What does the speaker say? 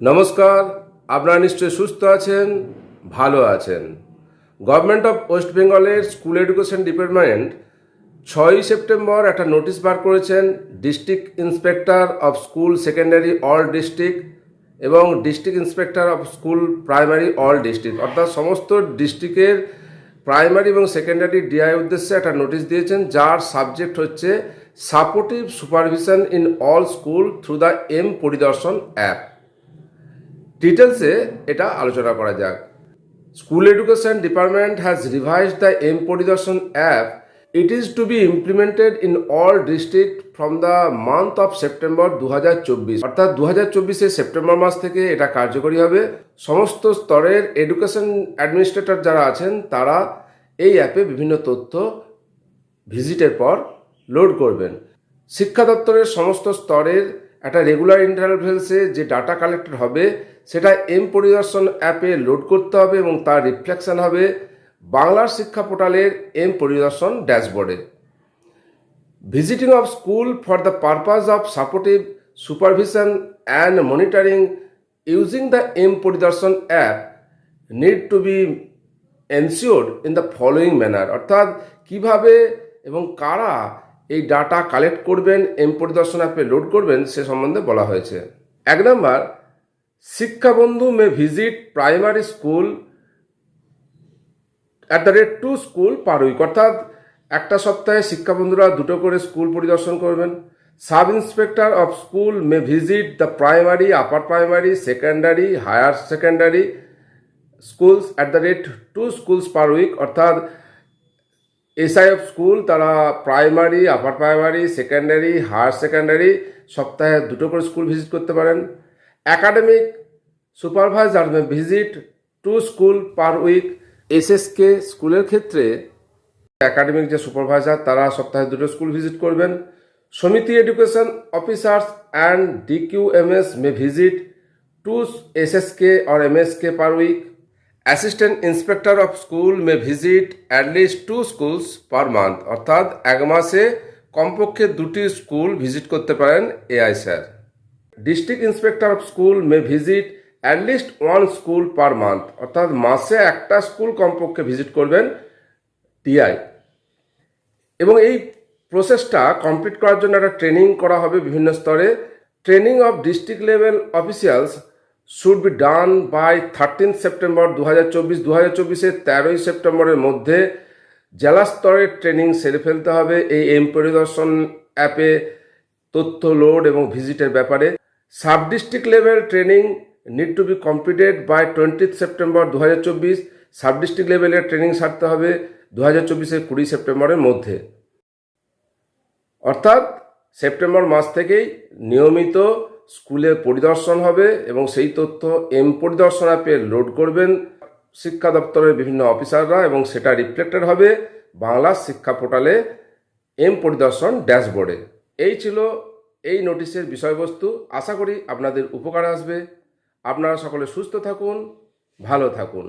নমস্কার, আপনারা নিশ্চয়ই সুস্থ আছেন, ভালো আছেন। গভর্নমেন্ট অফ ওয়েস্ট বেঙ্গলের স্কুল এডুকেশন ডিপার্টমেন্ট ছয়ই সেপ্টেম্বর একটা নোটিশ বার করেছেন district inspector of school secondary all district এবং district inspector of school primary all district অর্থাৎ সমস্ত ডিস্ট্রিক্টের প্রাইমারি এবং সেকেন্ডারি ডিআই উদ্দেশ্যে একটা নোটিশ দিয়েছেন, যার সাবজেক্ট হচ্ছে supportive supervision in all school through the M Paridarshan app ডিটেলসে এটা আলোচনা করা যাক। School education department has revise the M Paridarshan app it is to be implemented in all district from the month of September দু হাজার চব্বিশ। অর্থাৎ দু হাজার চব্বিশে সেপ্টেম্বর মাস থেকে এটা কার্যকরী হবে। সমস্ত স্তরের এডুকেশন অ্যাডমিনিস্ট্রেটর যারা আছেন, তারা এই অ্যাপে বিভিন্ন তথ্য ভিজিটের পর লোড করবেন। শিক্ষা দপ্তরের সমস্ত স্তরের একটা রেগুলার ইন্টারভেলসে যে ডাটা কালেক্টর হবে, সেটা এম পরিদর্শন অ্যাপে লোড করতে হবে এবং তার রিফ্লেকশান হবে বাংলার শিক্ষা পোর্টালের এম পরিদর্শন ড্যাশবোর্ডে visiting of school for the purpose of supportive supervision and monitoring using the M Paridarshan app need to be ensure in the following manner অর্থাৎ কীভাবে এবং কারা এই ডাটা কালেক্ট করবেন এম পরিদর্শন অ্যাপে লোড করবেন, সে সম্বন্ধে বলা হয়েছে। এক নম্বর শিক্ষাবন্ধু may visit primary school at the rate two school per week অর্থাৎ একটা সপ্তাহে শিক্ষাবন্ধুরা দুটো করে স্কুল পরিদর্শন করবেন। Sub inspector of school may visit the primary upper primary secondary higher secondary schools at the rate two schools per week অর্থাৎ SI of school, তারা primary, upper primary, secondary, higher secondary, সপ্তাহে দুটো করে school visit করতে পারেন। Academic supervisor visit two school per week. SSK স্কুলের ক্ষেত্রে academic যে সুপারভাইজার, তারা সপ্তাহে দুটো স্কুল ভিজিট করবেন। সমিতি education officers and DQMS may visit to SSK or MSK per week. Assistant inspector of school may visit at least two schools per month. অর্থাৎ এক মাসে কমপক্ষে দুটি স্কুল ভিজিট করতে পারেন AI sir. District inspector of school may visit at least one school per month. অর্থাৎ মাসে একটা স্কুল কমপক্ষে ভিজিট করবেন টিআই এবং এই প্রসেসটা কমপ্লিট করার জন্য একটা ট্রেনিং করা হবে বিভিন্ন স্তরে। Training of district level officials should be done by thirteen September দু হাজার চব্বিশ দু হাজার চব্বিশের তেরোই সেপ্টেম্বরের মধ্যে জেলা স্তরের ট্রেনিং সেরে ফেলতে হবে এই এম পরিদর্শন অ্যাপে তথ্য লোড এবং ভিজিটের ব্যাপারে। Sub district level training need to be completed by twenty September দু হাজার চব্বিশ সাব ডিস্ট্রিক্ট লেভেলের ট্রেনিং সারতে হবে দু হাজার চব্বিশের কুড়ি সেপ্টেম্বরের মধ্যে। অর্থাৎ সেপ্টেম্বর মাস থেকেই নিয়মিত স্কুলে পরিদর্শন হবে এবং সেই তথ্য এম পরিদর্শন অ্যাপে লোড করবেন শিক্ষা দপ্তরের বিভিন্ন অফিসাররা এবং সেটা রিফ্লেক্টেড হবে বাংলা শিক্ষা পোর্টালে এম পরিদর্শন ড্যাশবোর্ডে। এই ছিল এই নোটিশের বিষয়বস্তু। আশা করি আপনাদের উপকার আসবে। আপনারা সকলে সুস্থ থাকুন, ভালো থাকুন।